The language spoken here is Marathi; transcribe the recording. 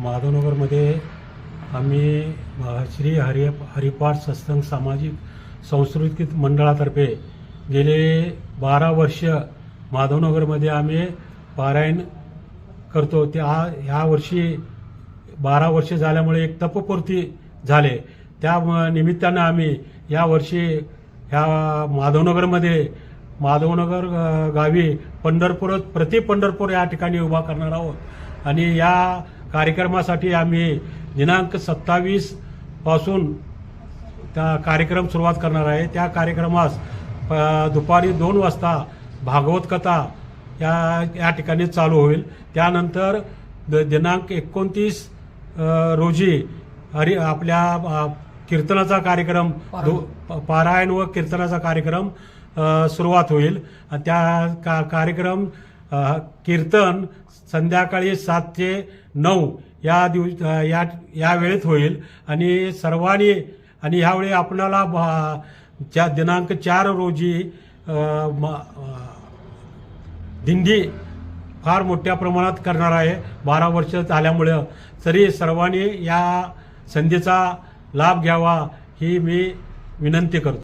माधवनगरमध्ये आम्ही श्री हरि हरिपाठ सत्संग सामाजिक सांस्कृतिक मंडळातर्फे गेले बारा वर्ष माधवनगरमध्ये आम्ही पारायण करतो. त्या ह्या वर्षी बारा वर्ष झाल्यामुळे एक तपपूर्ती झाले. त्या निमित्तानं आम्ही या वर्षी ह्या माधवनगरमध्ये माधवनगर गावी पंढरपूर प्रति पंढरपूर या ठिकाणी उभा करणार आहोत. आणि या कार्यक्रमासाठी आम्ही दिनांक सत्तावीसपासून त्या कार्यक्रम सुरुवात करणार आहे. त्या कार्यक्रमास दुपारी दोन वाजता भागवत कथा या या ठिकाणी चालू होईल. त्यानंतर द- दिनांक एकोणतीस रोजी हरि आपल्या कीर्तनाचा कार्यक्रम पारायण. व कीर्तनाचा कार्यक्रम सुरुवात होईल. त्या का कार्यक्रम कीर्तन संध्याकाळी सात ते नऊ या दिवस या या वेळेत होईल. आणि सर्वांनी आणि ह्यावेळी आपणाला ब- दिनांक चार रोजी दिंडी फार मोठ्या प्रमाणात करणार आहे. बारा वर्ष झाल्यामुळं. तरी सर्वांनी या संधीचा लाभ घ्यावा ही मी विनंती करतो.